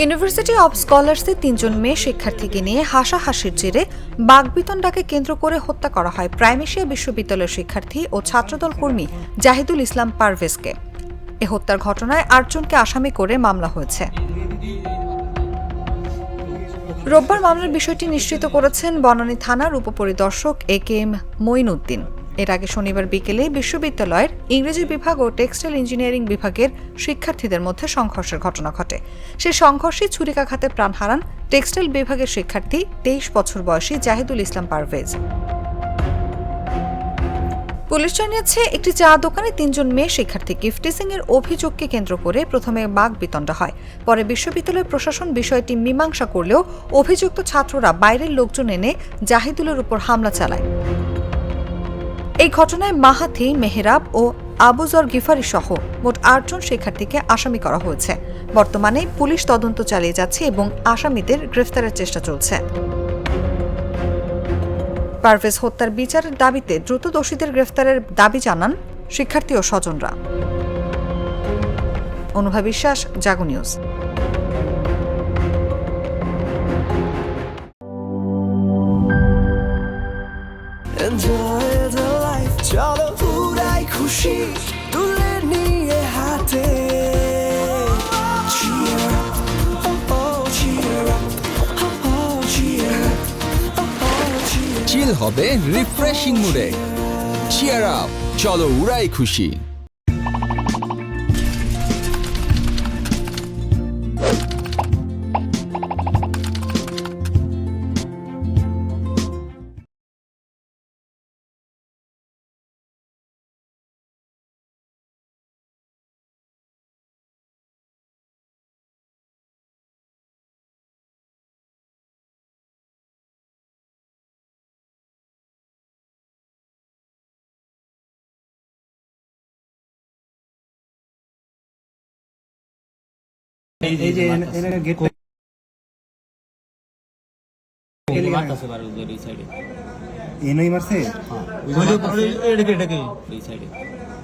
University of স্কলার্সের তিনজন মেয়ে শিক্ষার্থীকে নিয়ে হাসাহাসির জেরে বাগবিতণ্ডাকে কেন্দ্র করে হত্যা করা হয় প্রাইমেশিয়া বিশ্ববিদ্যালয়ের শিক্ষার্থী ও ছাত্রদল কর্মী জাহিদুল ইসলাম পারভেজকে। এ হত্যার ঘটনায় আটজনকে আসামি করে মামলা হয়েছে। রোববার মামলার বিষয়টি নিশ্চিত করেছেন বনানী থানার উপপরিদর্শক এ কে এম মঈনউদ্দিন এর আগে শনিবার বিকেলে বিশ্ববিদ্যালয়ের ইংরেজি বিভাগ ও টেক্সটাইল ইঞ্জিনিয়ারিং বিভাগের শিক্ষার্থীদের মধ্যে সংঘর্ষের ঘটনা ঘটে। সেই সংঘর্ষে ছুরিকাঘাতে প্রাণ হারান টেক্সটাইল বিভাগের শিক্ষার্থী তেইশ বছর বয়সী জাহিদুল ইসলাম পারভেজ। পুলিশ জানিয়েছে, একটি চা দোকানে তিনজন মেয়ে শিক্ষার্থী গিফটিসিং এর অভিযোগকে কেন্দ্র করে প্রথমে বাঘ বিতণ্ডা হয়। পরে বিশ্ববিদ্যালয় প্রশাসন বিষয়টি মীমাংসা করলেও অভিযুক্ত ছাত্ররা বাইরের লোকজন এনে জাহিদুলের উপর হামলা চালায়। এই ঘটনায় মাহাথি, মেহরাব ও আবুজর গিফারি সহ মোট আটজন শিক্ষার্থীকে আসামি করা হয়েছে। বর্তমানে পুলিশ তদন্ত চালিয়ে যাচ্ছে এবং আসামিদের গ্রেফতারের চেষ্টা চলছে। পারভেজ হত্যার বিচারের দাবিতে দ্রুত দোষীদের গ্রেফতারের দাবি জানান শিক্ষার্থী ও স্বজনরা। অনুভা বিশ্বাস, জাগো নিউজ। ראשי, תולני চিল হবে রিফ্রেশিং মুডে চিয়ার আপ চলো উড়াই খুশি। এই যে এর গেট মারতাছে বারে ওদের সাইডে এনই মারছে? হ্যাঁ ওই যে এটাকে এটাকে এই সাইডে